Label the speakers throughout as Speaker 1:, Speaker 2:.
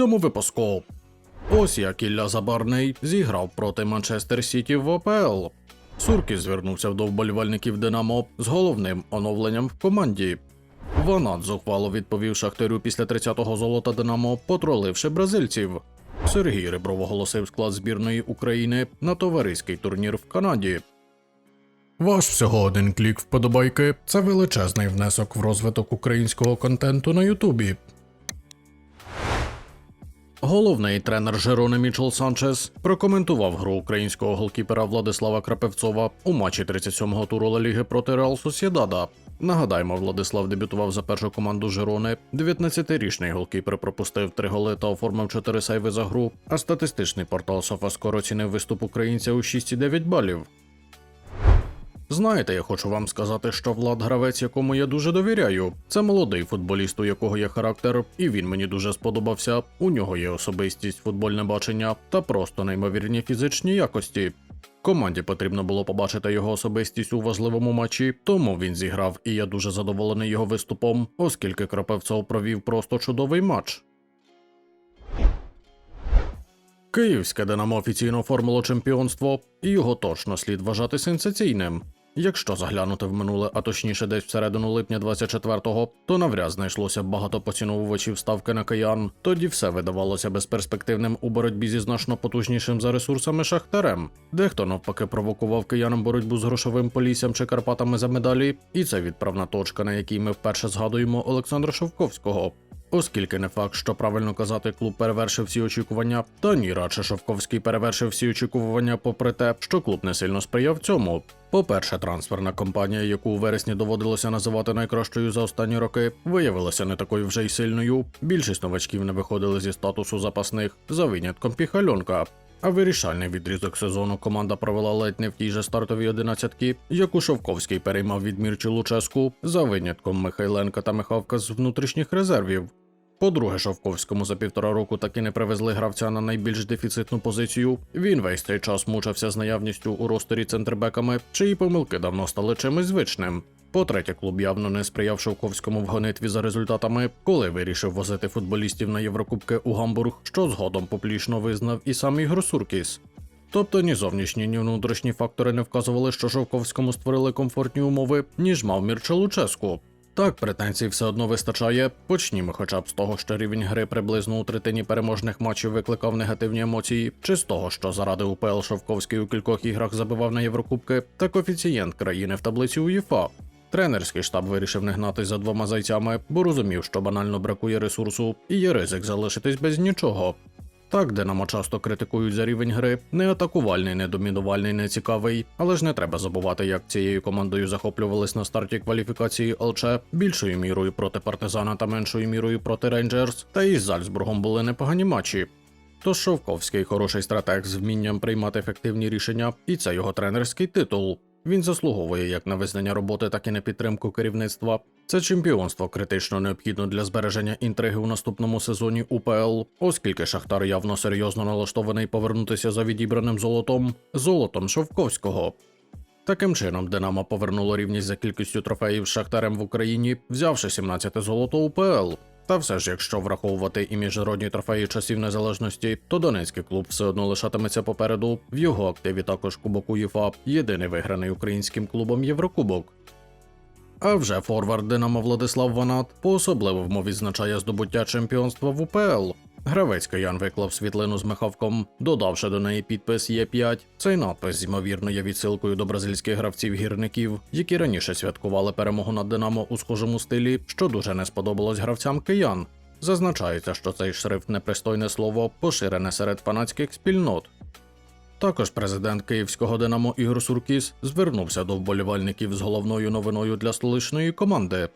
Speaker 1: цьому випуску. Ось як Ілля Забарний зіграв проти Манчестер Сіті в ОПЛ. Суркіс звернувся до вболівальників Динамо з головним оновленням в команді. Ванат зухвало відповів Шахтарю після 30-го золота Динамо, потроливши бразильців. Сергій Ребров оголосив склад збірної України на товариський турнір в Канаді. Ваш всього один клік вподобайки це величезний внесок в розвиток українського контенту на Ютубі. Головний тренер Жерони Мічел Санчес прокоментував гру українського голкіпера Владислава Крапевцова у матчі 37-го туру Ла Ліги проти Реал Сосєдада. Нагадаємо, Владислав дебютував за першу команду Жерони. 19-річний голкіпер пропустив три голи та оформив 4 сейви за гру, а статистичний портал Софаскор оцінив виступ українця у 6,9 балів. Знаєте, я хочу вам сказати, що Влад гравець, якому я дуже довіряю. Це молодий футболіст, у якого є характер, і він мені дуже сподобався. У нього є особистість, футбольне бачення та просто неймовірні фізичні якості. Команді потрібно було побачити його особистість у важливому матчі, тому він зіграв, і я дуже задоволений його виступом, оскільки Крапевцов провів просто чудовий матч. Київське Динамо офіційно оформило чемпіонство, і його точно слід вважати сенсаційним. Якщо заглянути в минуле, а точніше десь всередину липня 24-го, то навряд знайшлося багато поціновувачів ставки на киян. Тоді все видавалося безперспективним у боротьбі зі значно потужнішим за ресурсами шахтарем. Дехто навпаки провокував киянам боротьбу з грошовим поліссям чи Карпатами за медалі, і це відправна точка, на якій ми вперше згадуємо Олександра Шовковського. Оскільки не факт, що правильно казати, клуб перевершив всі очікування, та ні, радше Шовковський перевершив всі очікування, попри те, що клуб не сильно сприяв цьому. По-перше, трансферна компанія, яку у вересні доводилося називати найкращою за останні роки, виявилася не такою вже й сильною. Більшість новачків не виходили зі статусу запасних за винятком піхальонка. А вирішальний відрізок сезону команда провела ледь не в тій же стартовій одинадцятці, яку Шовковський переймав від Мірчі Луческу за винятком Михайленка та Михавка з внутрішніх резервів. По-друге, Шовковському за півтора року таки не привезли гравця на найбільш дефіцитну позицію. Він весь цей час мучився з наявністю у ростері центрбеками, чиї помилки давно стали чимось звичним. По-третє, клуб явно не сприяв Шовковському в гонитві за результатами, коли вирішив возити футболістів на Єврокубки у Гамбург, що згодом публічно визнав і сам Ігор Суркіс. Тобто ні зовнішні, ні внутрішні фактори не вказували, що Шовковському створили комфортні умови, ніж мав Мірча Луческу. Так, претензій все одно вистачає. Почнімо хоча б з того, що рівень гри приблизно у третині переможних матчів викликав негативні емоції, чи з того, що заради УПЛ Шовковський у кількох іграх забивав на Єврокубки, та коефіцієнт країни в таблиці УЄФА. Тренерський штаб вирішив не гнатись за двома зайцями, бо розумів, що банально бракує ресурсу, і є ризик залишитись без нічого. Так, Динамо часто критикують за рівень гри, не атакувальний, не домінувальний, не цікавий, але ж не треба забувати, як цією командою захоплювались на старті кваліфікації ЛЧ більшою мірою проти партизана та меншою мірою проти Рейнджерс, та і з Зальцбургом були непогані матчі. Тож Шовковський хороший стратег з вмінням приймати ефективні рішення, і це його тренерський титул. Він заслуговує як на визнання роботи, так і на підтримку керівництва. Це чемпіонство критично необхідно для збереження інтриги у наступному сезоні УПЛ, оскільки Шахтар явно серйозно налаштований повернутися за відібраним золотом золотом Шовковського. Таким чином, Динамо повернуло рівність за кількістю трофеїв Шахтарем в Україні, взявши 17 золото УПЛ. Та все ж, якщо враховувати і міжнародні трофеї часів незалежності, то Донецький клуб все одно лишатиметься попереду. В його активі також Кубок УЄФА, єдиний виграний українським клубом Єврокубок. А вже форвард Динамо Владислав Ванат по-особливому відзначає здобуття чемпіонства в УПЛ. Гравець киян виклав світлину з Михавком, додавши до неї підпис Є5. Цей надпис, ймовірно, є відсилкою до бразильських гравців-гірників, які раніше святкували перемогу над Динамо у схожому стилі, що дуже не сподобалось гравцям киян. Зазначається, що цей шрифт непристойне слово поширене серед фанатських спільнот. Також президент київського Динамо Ігор Суркіс звернувся до вболівальників з головною новиною для столичної команди.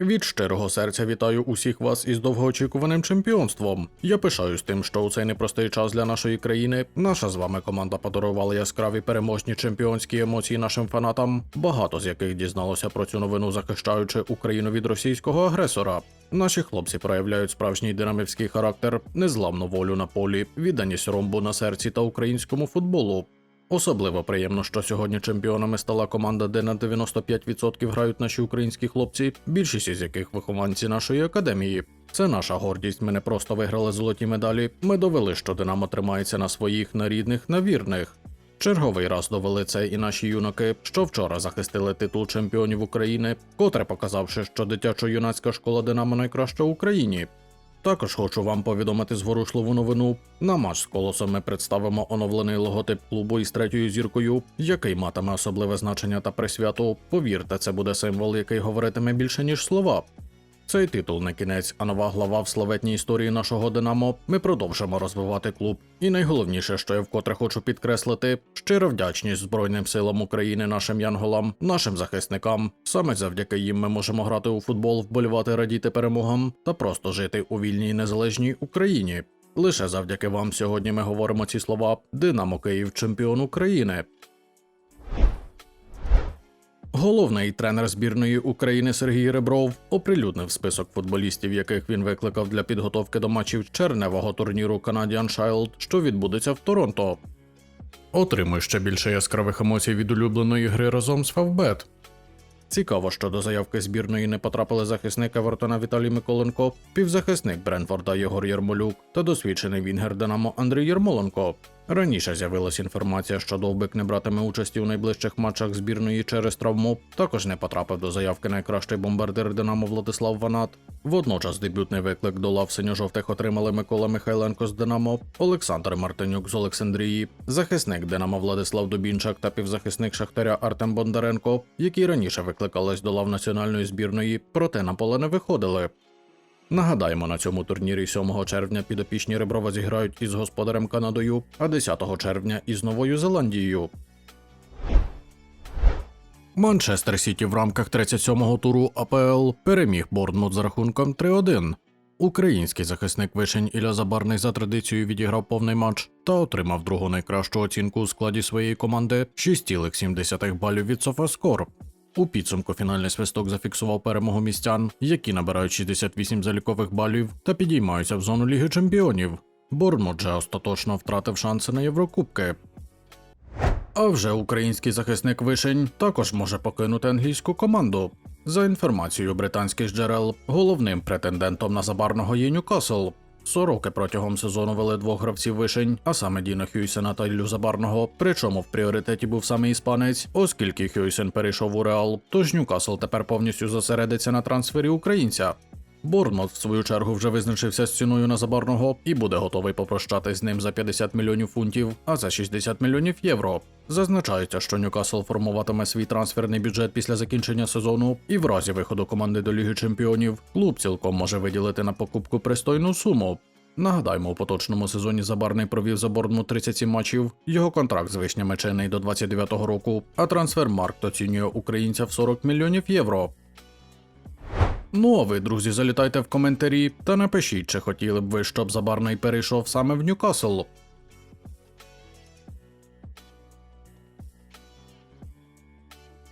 Speaker 1: Від щирого серця вітаю усіх вас із довгоочікуваним чемпіонством. Я пишаюсь тим, що у цей непростий час для нашої країни наша з вами команда подарувала яскраві переможні чемпіонські емоції нашим фанатам, багато з яких дізналося про цю новину, захищаючи Україну від російського агресора. Наші хлопці проявляють справжній динамівський характер, незламну волю на полі, відданість ромбу на серці та українському футболу. Особливо приємно, що сьогодні чемпіонами стала команда, де на 95% грають наші українські хлопці, більшість із яких вихованці нашої академії. Це наша гордість. Ми не просто виграли золоті медалі. Ми довели, що Динамо тримається на своїх, на рідних, на вірних. Черговий раз довели це і наші юнаки, що вчора захистили титул чемпіонів України, котре показавши, що дитячо-юнацька школа Динамо найкраща в Україні. Також хочу вам повідомити зворушливу новину. На матч з колосом ми представимо оновлений логотип клубу із третьою зіркою, який матиме особливе значення та присвяту. Повірте, це буде символ, який говоритиме більше ніж слова. Цей титул не кінець, а нова глава в славетній історії нашого Динамо. Ми продовжимо розвивати клуб. І найголовніше, що я вкотре хочу підкреслити, щира вдячність Збройним силам України, нашим янголам, нашим захисникам. Саме завдяки їм ми можемо грати у футбол, вболівати, радіти перемогам та просто жити у вільній незалежній Україні. Лише завдяки вам сьогодні ми говоримо ці слова Динамо Київ, чемпіон України. Головний тренер збірної України Сергій Ребров оприлюднив список футболістів, яких він викликав для підготовки до матчів черневого турніру Canadian Shield, що відбудеться в Торонто. Отримуй ще більше яскравих емоцій від улюбленої гри разом з Фавбет. Цікаво, що до заявки збірної не потрапили захисник Евертона Віталій Миколенко, півзахисник Бренфорда Єгор Єрмолюк та досвідчений вінгер Динамо Андрій Єрмоленко. Раніше з'явилася інформація, що Довбик не братиме участі у найближчих матчах збірної через травму. Також не потрапив до заявки найкращий бомбардир Динамо Владислав Ванат. Водночас дебютний виклик до лав синьо-жовтих отримали Микола Михайленко з Динамо, Олександр Мартинюк з Олександрії, захисник Динамо Владислав Дубінчак та півзахисник Шахтаря Артем Бондаренко, які раніше викликались до лав національної збірної, проте на поле не виходили. Нагадаємо, на цьому турнірі 7 червня підопічні Реброва зіграють із господарем Канадою, а 10 червня із Новою Зеландією. Манчестер Сіті в рамках 37-го туру АПЛ переміг Борнмут за рахунком 3-1. Український захисник вишень Ілля Забарний за традицією відіграв повний матч та отримав другу найкращу оцінку у складі своєї команди 6,7 балів від Софаскор. У підсумку фінальний свисток зафіксував перемогу містян, які набирають 68 залікових балів та підіймаються в зону Ліги Чемпіонів. Борнмут же остаточно втратив шанси на Єврокубки. А вже український захисник Вишень також може покинути англійську команду. За інформацією британських джерел, головним претендентом на забарного є Ньюкасл. Сороки протягом сезону вели двох гравців вишень, а саме Діна Хюйсена та Іллю Забарного. Причому в пріоритеті був саме іспанець, оскільки Хюйсен перейшов у Реал, тож Ньюкасл тепер повністю зосередиться на трансфері українця. Борнмут, в свою чергу, вже визначився з ціною на забарного і буде готовий попрощатись з ним за 50 мільйонів фунтів, а за 60 мільйонів євро. Зазначається, що Ньюкасл формуватиме свій трансферний бюджет після закінчення сезону, і в разі виходу команди до Ліги Чемпіонів клуб цілком може виділити на покупку пристойну суму. Нагадаємо, у поточному сезоні Забарний провів за Борнмут 37 матчів. Його контракт з вишнями чинний до 29-го року, а трансфермаркт оцінює українця в 40 мільйонів євро. Ну а ви, друзі, залітайте в коментарі та напишіть, чи хотіли б ви, щоб Забарний перейшов саме в Ньюкасл.